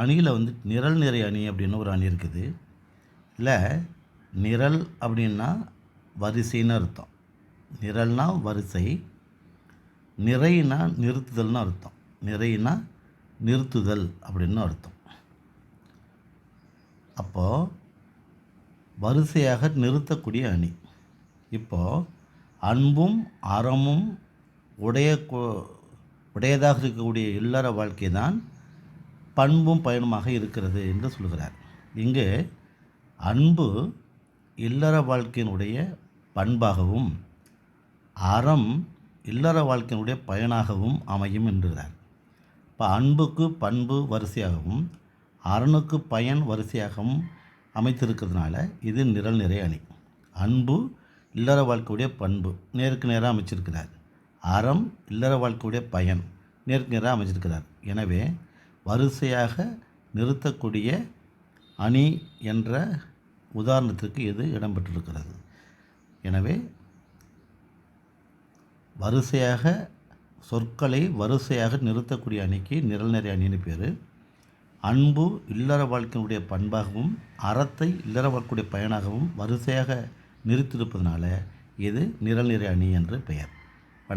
அணியில் வந்து நிரல் நிறை அணி அப்படின்னு ஒரு அணி இருக்குது. இல்லை நிரல் அப்படின்னா வரிசைன்னு அர்த்தம். நிரல்னா வரிசை நிறைனா நிறுத்துதல்னு அர்த்தம். நிறைனா நிறுத்துதல் அப்படின்னு அர்த்தம். அப்போது வரிசையாக நிறுத்தக்கூடிய அணி. இப்போது அன்பும் அறமும் உடைய உடையதாக இருக்கக்கூடிய இல்லற வாழ்க்கை தான் பண்பும் பயனுமாக இருக்கிறது என்று சொல்கிறார். இங்கு அன்பு இல்லற வாழ்க்கையினுடைய பண்பாகவும் அறம் இல்லற வாழ்க்கையினுடைய பயனாகவும் அமையும் என்கிறார். இப்போ அன்புக்கு பண்பு வரிசையாகவும் அரணுக்கு பயன் வரிசையாகவும் அமைத்திருக்கிறதுனால இது நிரல் நிறை அணி. அன்பு இல்லற வாழ்க்கையுடைய பண்பு நேருக்கு நேராக அமைச்சிருக்கிறார். அறம் இல்லற வாழ்க்கையுடைய பயன் நேருக்கு நேராக அமைச்சிருக்கிறார். எனவே வரிசையாக நிறுத்தக்கூடிய அணி என்ற உதாரணத்திற்கு இது இடம்பெற்றிருக்கிறது. எனவே வரிசையாக சொற்களை வரிசையாக நிறுத்தக்கூடிய அணிக்கு நிரல்நிறை அணின்னு பேர். அன்பு இல்லற வாழ்க்கையினுடைய பண்பாகவும் அறத்தை இல்லற வாழ்க்கையுடைய பயனாகவும் வரிசையாக நிறுத்தியிருப்பதனால இது நிரல்நிறை அணி என்று பெயர்.